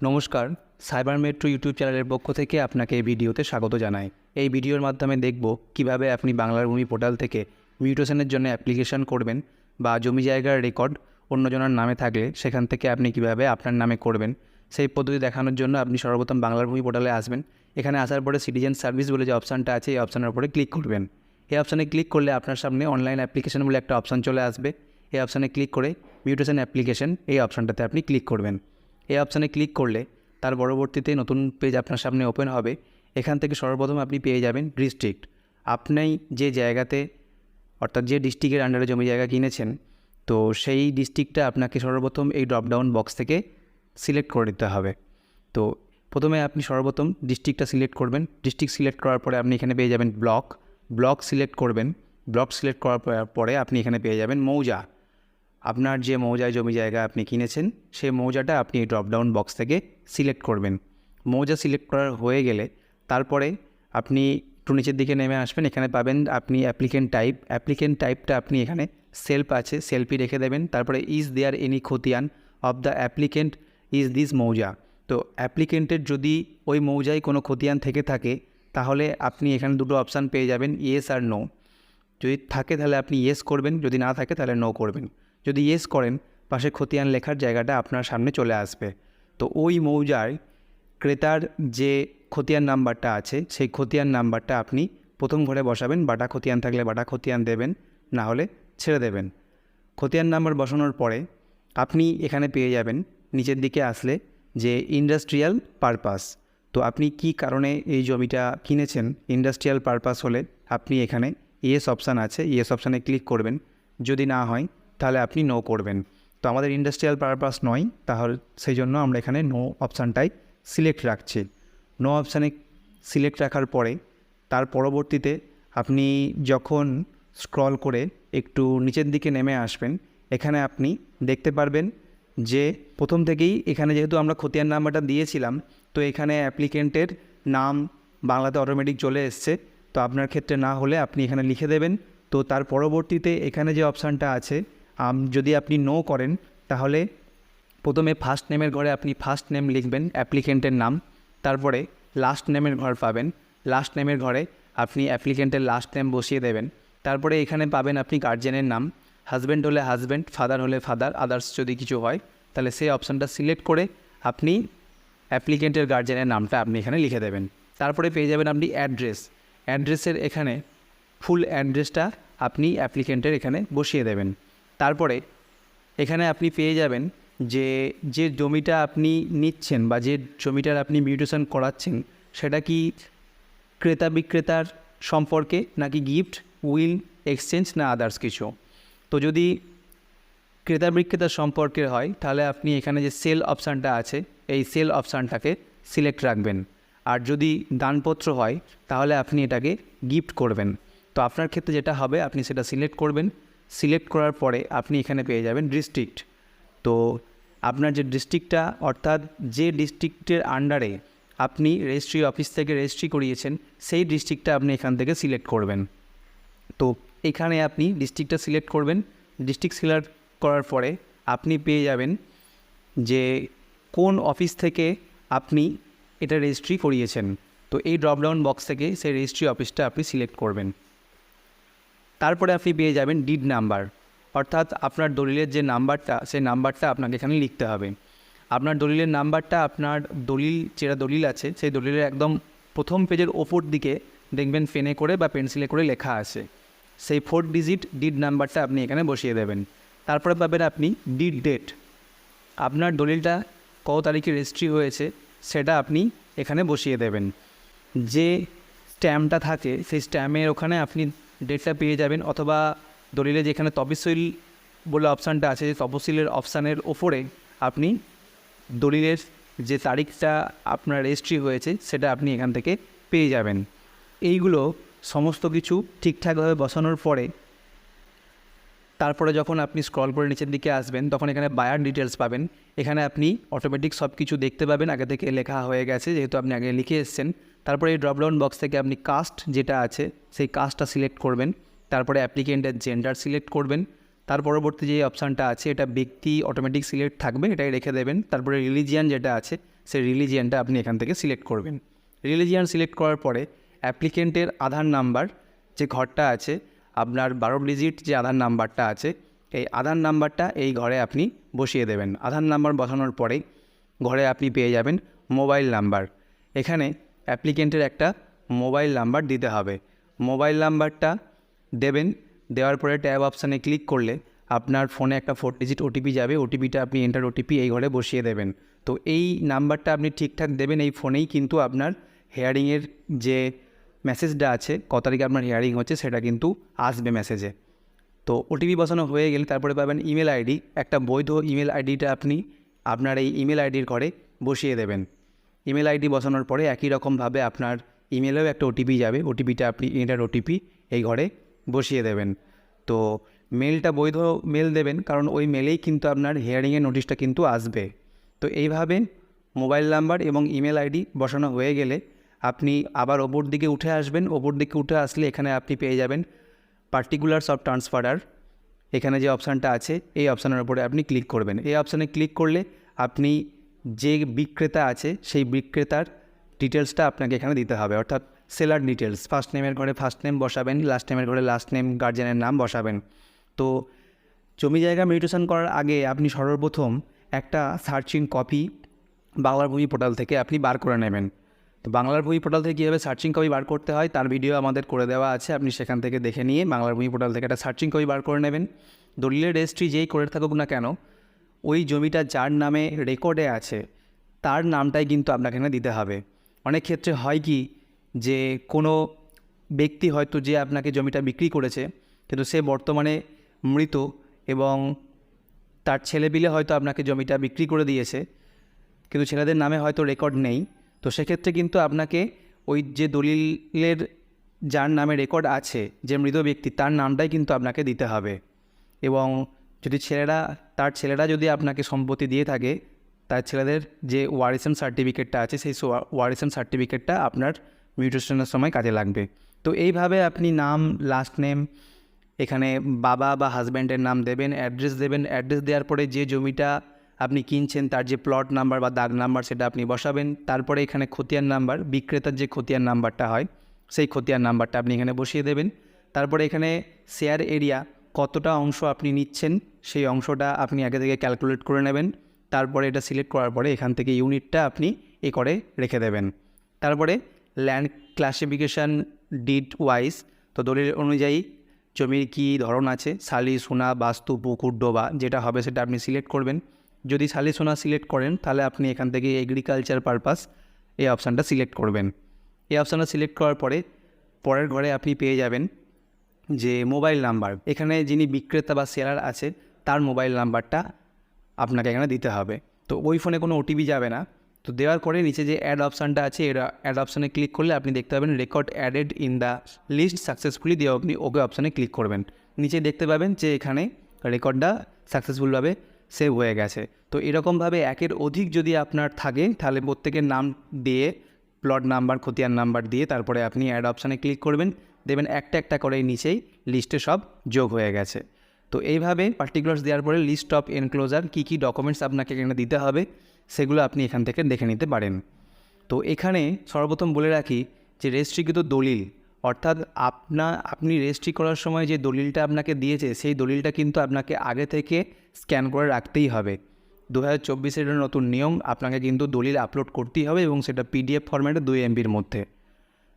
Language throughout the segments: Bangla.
নমস্কার, সাইবার মেট্রো ইউটিউব চ্যানেলের পক্ষ থেকে আপনাকে এই ভিডিওতে স্বাগত জানাই। এই ভিডিওর মাধ্যমে দেখব কীভাবে আপনি বাংলার ভূমি পোর্টাল থেকে মিউটেশনের জন্য অ্যাপ্লিকেশন করবেন বা জমি জায়গার রেকর্ড অন্যজনের নামে থাকলে সেখান থেকে আপনি কীভাবে আপনার নামে করবেন, সেই পদ্ধতি দেখানোর জন্য আপনি সর্বপ্রথম বাংলার ভূমি পোর্টালে আসবেন। এখানে আসার পরে সিটিজেন সার্ভিস বলে যে অপশানটা আছে, এই অপশানের উপরে ক্লিক করবেন। এই অপশানে ক্লিক করলে আপনার সামনে অনলাইন অ্যাপ্লিকেশন বলে একটা অপশান চলে আসবে। এই অপশানে ক্লিক করে মিউটেশন অ্যাপ্লিকেশন এই অপশানটাতে আপনি ক্লিক করবেন। এই অপশানে ক্লিক করলে তার পরবর্তীতে নতুন পেজ আপনার সামনে ওপেন হবে। এখান থেকে সর্বপ্রথম আপনি পেয়ে যাবেন ডিস্ট্রিক্ট আপনি যে জায়গাতে, অর্থাৎ যে ডিস্ট্রিক্টের আন্ডারে জমি জায়গা কিনেছেন, তো সেই ডিস্ট্রিক্টটা আপনাকে সর্বপ্রথম এই ড্রপডাউন বক্স থেকে সিলেক্ট করে দিতে হবে। তো প্রথমে আপনি সর্বপ্রথম ডিস্ট্রিক্টটা সিলেক্ট করবেন। ডিস্ট্রিক্ট সিলেক্ট করার পরে আপনি এখানে পেয়ে যাবেন ব্লক ব্লক সিলেক্ট করবেন। ব্লক সিলেক্ট করার পর- আপনি এখানে পেয়ে যাবেন মৌজা। আপনার যে মৌজায় জমি জায়গা আপনি কিনেছেন সেই মৌজাটা আপনি এই ড্রপডাউন বক্স থেকে সিলেক্ট করবেন। মৌজা সিলেক্ট করার হয়ে গেলে তারপরে আপনি একটু নিচের দিকে নেমে আসবেন, এখানে পাবেন আপনি অ্যাপ্লিকেন্ট টাইপ অ্যাপ্লিকেন্ট টাইপটা আপনি এখানে সেলফ আছে সেলফি রেখে দেবেন। তারপরে is there any khatian of the applicant is this mouza? তো অ্যাপ্লিকেন্টের যদি ওই মৌজায় কোনো খতিয়ান থেকে থাকে, তাহলে আপনি এখানে দুটো অপশান পেয়ে যাবেন ইয়েস আর নো যদি থাকে তাহলে আপনি ইয়েস করবেন, যদি না থাকে তাহলে নো করবেন। যদি ইয়েস করেন, পাশে খতিয়ান লেখার জায়গাটা আপনার সামনে চলে আসবে। তো ওই মৌজায় ক্রেতার যে খতিয়ান নাম্বারটা আছে, সেই খতিয়ান নাম্বারটা আপনি প্রথম ঘরে বসাবেন, বাটা খতিয়ান থাকলে বাটা খতিয়ান দেবেন, না হলে ছেড়ে দেবেন। খতিয়ান নাম্বার বসানোর পরে আপনি এখানে পেয়ে যাবেন, নিচের দিকে আসলে যে ইন্ডাস্ট্রিয়াল পারপাস তো আপনি কি কারণে এই জমিটা কিনেছেন? ইন্ডাস্ট্রিয়াল পারপাস হলে আপনি এখানে ইয়েস অপশান আছে ইয়েস অপশানে ক্লিক করবেন। যদি না হয় তাহলে আপনি নো করবেন। তো আমাদের ইন্ডাস্ট্রিয়াল পারপাস নয়, তাহলে সেই জন্য আমরা এখানে নো অপশানটাই সিলেক্ট রাখছি। নো অপশানে সিলেক্ট রাখার পরে, তার পরবর্তীতে আপনি যখন স্ক্রল করে একটু নিচের দিকে নেমে আসবেন, এখানে আপনি দেখতে পারবেন যে প্রথম থেকেই এখানে যেহেতু আমরা খতিয়ান নাম্বারটা দিয়েছিলাম, তো এখানে অ্যাপ্লিকেন্টের নাম বাংলাতে অটোমেটিক চলে এসছে। তো আপনার ক্ষেত্রে না হলে আপনি এখানে লিখে দেবেন। তো তার পরবর্তীতে এখানে যে অপশানটা আছে যদি আপনি নো করেন, তাহলে প্রথমে ফার্স্ট নেমের ঘরে আপনি ফার্স্ট নেম লিখবেন অ্যাপ্লিকেন্টের নাম, তারপরে লাস্ট নেমের ঘর পাবেন। লাস্ট নেমের ঘরে আপনি অ্যাপ্লিকেন্টের লাস্ট নেম বসিয়ে দেবেন। তারপরে এখানে পাবেন আপনি গার্জেনের নাম। হাজব্যান্ড হলে হাজব্যান্ড ফাদার হলে ফাদার আদার্স যদি কিছু হয়, তাহলে সেই অপশানটা সিলেক্ট করে আপনি অ্যাপ্লিকেন্টের গার্জেনের নামটা আপনি এখানে লিখে দেবেন। তারপরে পেয়ে যাবেন আপনি অ্যাড্রেস অ্যাড্রেসের এখানে ফুল অ্যাড্রেসটা আপনি অ্যাপ্লিকেন্টের এখানে বসিয়ে দেবেন। তারপরে এখানে আপনি পেয়ে যাবেন যে যে জমিটা আপনি নিচ্ছেন বা যে জমিটার আপনি মিউটেশন করাচ্ছেন, সেটা কি ক্রেতা বিক্রেতার সম্পর্কে নাকি গিফট, উইল, এক্সচেঞ্জ না আদার্স কিছু? তো যদি ক্রেতা বিক্রেতার সম্পর্কের হয়, তাহলে আপনি এখানে যে সেল অপশানটা আছে, এই সেল অপশানটাকে সিলেক্ট রাখবেন। আর যদি দানপত্র হয়, তাহলে আপনি এটাকে গিফট করবেন। তো আপনার ক্ষেত্রে যেটা হবে, আপনি সেটা সিলেক্ট করবেন। সিলেক্ট করার পরে আপনি এখানে পেয়ে যাবেন ডিস্ট্রিক্ট। তো আপনার যে ডিস্ট্রিক্টটা, অর্থাৎ যে ডিস্ট্রিক্টের আন্ডারে আপনি রেজিস্ট্রি অফিস থেকে রেজিস্ট্রি করিয়েছেন, সেই ডিস্ট্রিক্টটা আপনি এখান থেকে সিলেক্ট করবেন। তো এখানে আপনি ডিস্ট্রিক্টটা সিলেক্ট করবেন। ডিস্ট্রিক্ট সিলেক্ট করার পরে আপনি পেয়ে যাবেন যে কোন অফিস থেকে আপনি এটা রেজিস্ট্রি করিয়েছেন। তো এই ড্রপডাউন বক্স থেকে সেই রেজিস্ট্রি অফিসটা আপনি সিলেক্ট করবেন। তারপরে আপনি পেয়ে যাবেন ডিড নাম্বার অর্থাৎ আপনার দলিলের যে নাম্বারটা, সেই নাম্বারটা আপনাকে এখানে লিখতে হবে। আপনার দলিলের নাম্বারটা, আপনার দলিল, যেটা দলিল আছে, সেই দলিলের একদম প্রথম পেজের ওপর দিকে দেখবেন ফেনে করে বা পেন্সিলে করে লেখা আছে। সেই ফোর ডিজিট ডিড নাম্বারটা আপনি এখানে বসিয়ে দেবেন। তারপরে পাবেন আপনি ডিড ডেট আপনার দলিলটা কত তারিখে রেজিস্ট্রি হয়েছে, সেটা আপনি এখানে বসিয়ে দেবেন। যে স্ট্যাম্পটা থাকে, সেই স্ট্যাম্পের ওখানে আপনি ডেটটা পেয়ে যাবেন অথবা দলিলে যেখানে তফসিল বলে অপশানটা আছে, যে তফসিলের অপশানের ওপরে আপনি দলিলের যে তারিখটা আপনার রেজিস্ট্রি হয়েছে, সেটা আপনি এখান থেকে পেয়ে যাবেন। এইগুলো সমস্ত কিছু ঠিকঠাকভাবে বসানোর পরে, তারপরে যখন আপনি স্ক্রল করে নিচের দিকে আসবেন, তখন এখানে বায়ার ডিটেলস পাবেন। এখানে আপনি অটোমেটিক সব কিছু দেখতে পাবেন। আগে থেকে লেখা হয়ে গেছে, যেহেতু আপনি আগে লিখে এসেছেন। তারপরে এই ড্রপডাউন বক্স থেকে আপনি কাস্ট যেটা আছে, সেই কাস্টটা সিলেক্ট করবেন। তারপরে অ্যাপ্লিকেন্টের জেন্ডার সিলেক্ট করবেন। তার পরবর্তী যে অপশানটা আছে, এটা ব্যক্তি অটোমেটিক সিলেক্ট থাকবে, এটাই রেখে দেবেন। তারপরে রিলিজিয়ান যেটা আছে, সেই রিলিজিয়ানটা আপনি এখান থেকে সিলেক্ট করবেন। রিলিজিয়ান সিলেক্ট করার পরে অ্যাপ্লিকেন্টের আধার নাম্বার যে ঘরটা আছে, আপনার বারো ডিজিট যে আধার নাম্বারটা আছে, এই আধার নাম্বারটা এই ঘরে আপনি বসিয়ে দেবেন। আধার নাম্বার বসানোর পরে ঘরে আপনি পেয়ে যাবেন মোবাইল নাম্বার এখানে অ্যাপ্লিকেন্টের একটা মোবাইল নাম্বার দিতে হবে। মোবাইল নাম্বারটা দেবেন, দেওয়ার পরে ট্যাব অপশানে ক্লিক করলে আপনার ফোনে একটা ফোর ডিজিট ওটিপি যাবে। ওটিপিটা আপনি এন্টার ওটিপি এই ঘরে বসিয়ে দেবেন। তো এই নাম্বারটা আপনি ঠিকঠাক দেবেন, এই ফোনেই কিন্তু আপনার হেয়ারিংয়ের যে মেসেজটা আছে কত তারিখে আপনার হেয়ারিং হচ্ছে, সেটা কিন্তু আসবে মেসেজে তো ওটিপি বসানো হয়ে গেলে তারপরে পাবেন ইমেল আইডি একটা বৈধ ইমেল আইডিটা আপনি আপনার এই ইমেল আইডির ঘরে বসিয়ে দেবেন। ইমেল আইডি বসানোর পরে একই রকমভাবে আপনার ইমেলেও একটা ওটিপি যাবে। ওটিপিটা আপনি এটার ওটিপি এই ঘরে বসিয়ে দেবেন। তো মেলটা বৈধ মেল দেবেন, কারণ ওই মেলেই কিন্তু আপনার হিয়ারিংয়ের নোটিশটা কিন্তু আসবে। তো এইভাবে মোবাইল নাম্বার এবং ইমেল আইডি বসানো হয়ে গেলে আপনি আবার ওপর দিকে উঠে আসবেন। ওপর দিকে উঠে আসলে এখানে আপনি পেয়ে যাবেন পার্টিকুলার্স অফ ট্রান্সফারার এখানে যে অপশানটা আছে, এই অপশানের উপরে আপনি ক্লিক করবেন। এই অপশানে ক্লিক করলে আপনি যে বিক্রেতা আছে, সেই বিক্রেতার ডিটেলসটা আপনাকে এখানে দিতে হবে। অর্থাৎ সেলার ডিটেলস ফার্স্ট নেমের ঘরে ফার্স্ট নেম বসাবেন লাস্ট নেমের ঘরে লাস্ট নেম গার্জেনের নাম বসাবেন। তো জমি জায়গা মেডিটেশন করার আগে আপনি সর্বপ্রথম একটা সার্চিং কপি বাংলার ভূমি পোর্টাল থেকে আপনি বার করে নেবেন। তো বাংলার ভূমি পোর্টাল থেকে কীভাবে সার্চিং কপি বার করতে হয়, তার ভিডিও আমাদের করে দেওয়া আছে। আপনি সেখান থেকে দেখে নিয়ে বাংলার ভূমি পোর্টাল থেকে একটা সার্চিং কপি বার করে নেবেন। দলিলের রেজিস্ট্রি যেই করে থাকুক না কেন ওই জমিটা যার নামে রেকর্ডে আছে, তার নামটাই কিন্তু আপনাকে এখানে দিতে হবে। অনেক ক্ষেত্রে হয় কি যে কোনো ব্যক্তি হয়তো যে আপনাকে জমিটা বিক্রি করেছে, কিন্তু সে বর্তমানে মৃত এবং তার ছেলেপিলে হয়তো আপনাকে জমিটা বিক্রি করে দিয়েছে, কিন্তু ছেলেদের নামে হয়তো রেকর্ড নেই। তো সেক্ষেত্রে কিন্তু আপনাকে ওই যে দলিলের যার নামে রেকর্ড আছে, যে মৃত ব্যক্তি, তার নামটাই কিন্তু আপনাকে দিতে হবে। এবং যদি ছেলেরা, তার ছেলেরা যদি আপনাকে সম্পত্তি দিয়ে থাকে, তার ছেলেদের যে ওয়ারিসন সার্টিফিকেটটা আছে, সেই ওয়ারিসন সার্টিফিকেটটা আপনার মিউটেশনের সময় কাজে লাগবে। তো এইভাবে আপনি নাম লাস্ট নেম এখানে বাবা বা হাজব্যান্ডের নাম দেবেন অ্যাড্রেস দেবেন অ্যাড্রেস দেওয়ার পরে যে জমিটা আপনি কিনছেন, তার যে প্লট নাম্বার বা দাগ নাম্বার সেটা আপনি বসাবেন। তারপরে এখানে খতিয়ান নাম্বার বিক্রেতার যে খতিয়ান নাম্বারটা হয়, সেই খতিয়ান নাম্বারটা আপনি এখানে বসিয়ে দেবেন। তারপরে এখানে শেয়ার এরিয়া কতটা অংশ আপনি নিচ্ছেন, সেই অংশটা আপনি আগে থেকে ক্যালকুলেট করে নেবেন। তারপরে এটা সিলেক্ট করার পরে এখান থেকে ইউনিটটা আপনি এ করে রেখে দেবেন। তারপরে ল্যান্ড ক্লাসিফিকেশান ডিড ওয়াইজ তো দলিল অনুযায়ী জমির কী ধরন আছে শালি সোনা, বাস্তু, পুকুর, ডোবা, যেটা হবে সেটা আপনি সিলেক্ট করবেন। যদি শালি সোনা সিলেক্ট করেন, তাহলে আপনি এখান থেকে এগ্রিকালচার পারপাস এই অপশানটা সিলেক্ট করবেন। এই অপশানটা সিলেক্ট করার পরে পরের ঘরে আপনি পেয়ে যাবেন যে মোবাইল নাম্বার, এখানে যিনি বিক্রেতা বা সেলার আছে, তার মোবাইল নাম্বারটা আপনাকে এখানে দিতে হবে। তো ওই ফোনে কোনো ওটিপি যাবে না। তো দেওয়ার পরে নিচে যে অ্যাড অপশানটা আছে, এর অ্যাড অপশানে ক্লিক করলে আপনি দেখতে পাবেন record added in the list successfully দিয়ে আপনি ওকে অপশানে ক্লিক করবেন। নিচে দেখতে পাবেন যে এখানে রেকর্ডটা সাকসেসফুলভাবে সেভ হয়ে গেছে। তো এরকমভাবে একের অধিক যদি আপনার থাকে, তাহলে প্রত্যেকের নাম দিয়ে প্লট নাম্বার খতিয়ান নাম্বার দিয়ে তারপরে আপনি অ্যাড অপশানে ক্লিক করবেন। দেবেন একটা একটা করে নিচেই লিস্টে সব যোগ হয়ে গেছে। তো এইভাবে পার্টিকুলার্স দেওয়ার পরে লিস্ট অফ এনক্লোজার কী কী ডকুমেন্টস আপনাকে এখানে দিতে হবে, সেগুলো আপনি এখান থেকে দেখে নিতে পারেন। তো এখানে সর্বপ্রথম বলে রাখি যে রেজিস্ট্রিকৃত দলিল, অর্থাৎ আপনা, আপনি রেজিস্ট্রি করার সময় যে দলিলটা আপনাকে দিয়েছে, সেই দলিলটা কিন্তু আপনাকে আগে থেকে স্ক্যান করে রাখতেই হবে। দু হাজার চব্বিশের নতুন নিয়ম, আপনাকে কিন্তু দলিল আপলোড করতেই হবে এবং সেটা পিডিএফ ফরম্যাটে দুই এমবির মধ্যে।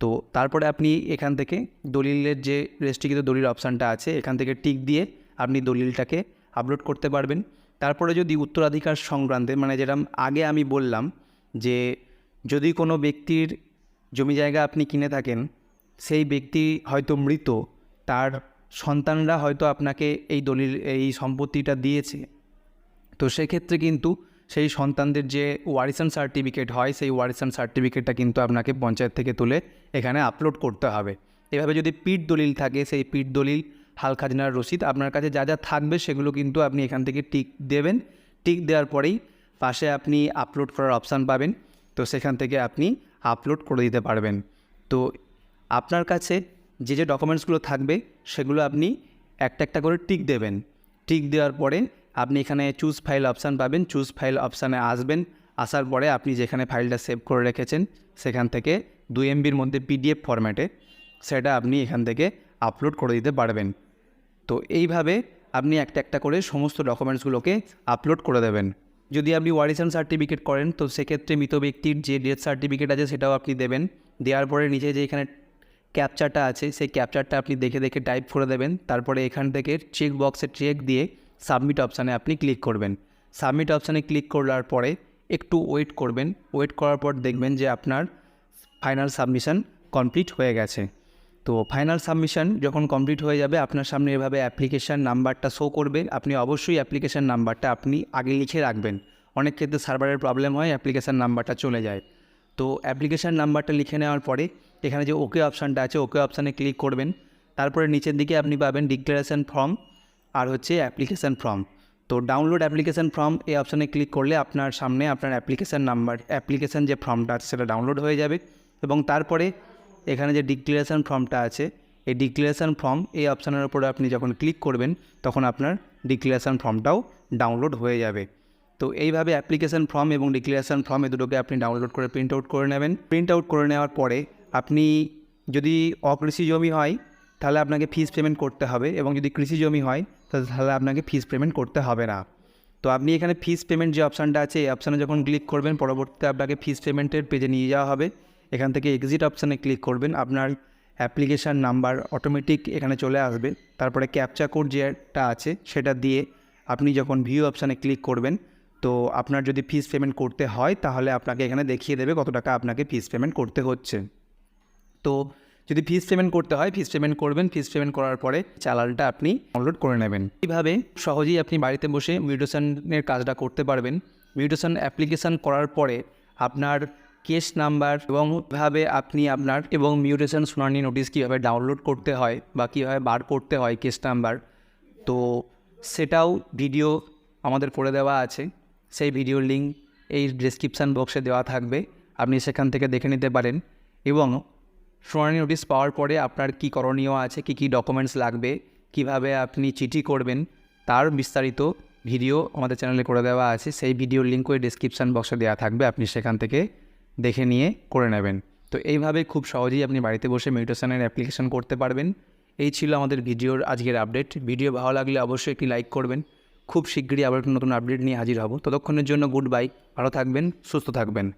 তো তারপরে আপনি এখান থেকে দলিলের যে রেজিস্ট্রিকৃত দলিল অপশানটা আছে, এখান থেকে টিক দিয়ে আপনি দলিলটাকে আপলোড করতে পারবেন। তারপরে যদি উত্তরাধিকার সংক্রান্তে মানে যেরকম আগে আমি বললাম যে যদি কোনো ব্যক্তির জমি জায়গা আপনি কিনে থাকেন, সেই ব্যক্তি হয়তো মৃত, তার সন্তানরা হয়তো আপনাকে এই দলিল, এই সম্পত্তিটা দিয়েছে। তো সেক্ষেত্রে কিন্তু সেই সন্তানদের যে ওয়ারিসান সার্টিফিকেট হয়, সেই ওয়ারিসান সার্টিফিকেটটা কিন্তু আপনাকে পঞ্চায়েত থেকে তুলে এখানে আপলোড করতে হবে। এভাবে যদি পিঠ দলিল থাকে, সেই পিঠ দলিল, হাল খাজনার রসিদ আপনার কাছে যা যা থাকবে সেগুলো কিন্তু আপনি এখান থেকে টিক দেবেন। টিক দেওয়ার পরেই পাশে আপনি আপলোড করার অপশান পাবেন। তো সেখান থেকে আপনি আপলোড করে দিতে পারবেন। তো আপনার কাছে যে যে ডকুমেন্টসগুলো থাকবে, সেগুলো আপনি একটা একটা করে টিক দেবেন। টিক দেওয়ার পরে আপনি এখানে চুজ ফাইল অপশান পাবেন। চুজ ফাইল অপশানে আসবেন। আসার পরে আপনি যেখানে ফাইলটা সেভ করে রেখেছেন, সেখান থেকে দুই এমবির মধ্যে পিডিএফ ফরম্যাটে সেটা আপনি এখান থেকে আপলোড করে দিতে পারবেন। তো এইভাবে আপনি একটা একটা করে সমস্ত ডকুমেন্টসগুলোকে আপলোড করে দেবেন। যদি আপনি ওয়ারিসান সার্টিফিকেট করেন, তো সেক্ষেত্রে মৃত ব্যক্তির যে ডেথ সার্টিফিকেট আছে, সেটাও আপনি দেবেন। দেওয়ার পরে নিচে যে এখানে ক্যাপচারটা আছে, সেই ক্যাপচারটা আপনি দেখে দেখে টাইপ করে দেবেন। তারপরে এখান থেকে চেক বক্সে চেক দিয়ে সাবমিট অপশানে আপনি ক্লিক করবেন। সাবমিট অপশানে ক্লিক করার পরে একটু ওয়েট করবেন। ওয়েট করার পর দেখবেন যে আপনার ফাইনাল সাবমিশন কমপ্লিট হয়ে গেছে। তো ফাইনাল সাবমিশন যখন কমপ্লিট হয়ে যাবে, আপনার সামনে এভাবে অ্যাপ্লিকেশান নাম্বারটা শো করবে। আপনি অবশ্যই অ্যাপ্লিকেশান নাম্বারটা আপনি আগে লিখে রাখবেন। অনেক ক্ষেত্রে সার্ভারের প্রবলেম হয়, অ্যাপ্লিকেশান নাম্বারটা চলে যায়। তো অ্যাপ্লিকেশান নাম্বারটা লিখে নেওয়ার পরে এখানে যে ওকে অপশানটা আছে, ওকে অপশানে ক্লিক করবেন। তারপরে নিচের দিকে আপনি পাবেন ডিক্লারেশন ফর্ম। আর হচ্ছে অ্যাপ্লিকেশান ফর্ম তো ডাউনলোড অ্যাপ্লিকেশান ফর্ম এই অপশানে ক্লিক করলে আপনার সামনে আপনার অ্যাপ্লিকেশান নাম্বার অ্যাপ্লিকেশান যে ফর্মটা আছে সেটা ডাউনলোড হয়ে যাবে এবং তারপরে এখানে যে ডিক্লারেশন ফর্মটা আছে, এই ডিক্লারেশন ফর্ম এই অপশানের উপরে আপনি যখন ক্লিক করবেন, তখন আপনার ডিক্লারেশন ফর্মটাও ডাউনলোড হয়ে যাবে। তো এইভাবে অ্যাপ্লিকেশন ফর্ম এবং ডিক্লারেশন ফর্ম এ দুটোকে আপনি ডাউনলোড করে প্রিন্ট আউট করে নেবেন। প্রিন্ট আউট করে নেওয়ার পরে আপনি যদি অকৃষি জমি হয়, তাহলে আপনাকে ফিস পেমেন্ট করতে হবে এবং যদি কৃষি জমি হয় তাহলে আপনাকে ফিস পেমেন্ট করতে হবে না। তো আপনি এখানে ফিস পেমেন্ট যে অপশানটা আছে, এই অপশানে যখন ক্লিক করবেন, পরবর্তীতে আপনাকে ফিস পেমেন্টের পেজে নিয়ে যাওয়া হবে। এখান থেকে এক্সিট অপশানে ক্লিক করবেন। আপনার অ্যাপ্লিকেশান নাম্বার অটোমেটিক এখানে চলে আসবে। তারপরে ক্যাপচা কোড যেটা আছে, সেটা দিয়ে আপনি যখন ভিউ অপশানে ক্লিক করবেন, তো আপনার যদি ফিস পেমেন্ট করতে হয়, তাহলে আপনাকে এখানে দেখিয়ে দেবে কত টাকা আপনাকে ফিস পেমেন্ট করতে হচ্ছে। তো যদি ফিস পেমেন্ট করতে হয় ফিস পেমেন্ট করবেন ফিস পেমেন্ট করার পরে চালানটা আপনি ডাউনলোড করে নেবেন। এইভাবে সহজেই আপনি বাড়িতে বসে মিউটেশনের কাজটা করতে পারবেন। মিউটেশন অ্যাপ্লিকেশান করার পরে আপনার কেস নাম্বার এবং ভাবে আপনি আপনার এবং মিউটেশন শুনানি নোটিশ কীভাবে ডাউনলোড করতে হয় বা কীভাবে বার করতে হয় কেস নাম্বার তো সেটাও ভিডিও আমাদের করে দেওয়া আছে। সেই ভিডিওর লিঙ্ক এই ডিসক্রিপশান বক্সে দেওয়া থাকবে। আপনি সেখান থেকে দেখে নিতে পারেন এবং শুনানি নোটিশ পাওয়ার পরে আপনার কী করণীয় আছে? কী কী ডকুমেন্টস লাগবে? কীভাবে আপনি চিঠি করবেন? তার বিস্তারিত ভিডিও আমাদের চ্যানেলে করে দেওয়া আছে। সেই ভিডিওর লিঙ্ক ওই ডিসক্রিপশান বক্সে দেওয়া থাকবে। আপনি সেখান থেকে দেখে নিয়ে করে নেবেন। তো এইভাবে খুব সহজেই আপনি বাড়িতে বসে মেডিটেশনের অ্যাপ্লিকেশন করতে পারবেন। এই ছিল আমাদের ভিডিওর আজকের আপডেট ভিডিও ভালো লাগলে অবশ্যই একটি লাইক করবেন। খুব শীঘ্রই আবার নতুন আপডেট নিয়ে হাজির হব। ততক্ষণের জন্য গুড বাই ভালো থাকবেন, সুস্থ থাকবেন।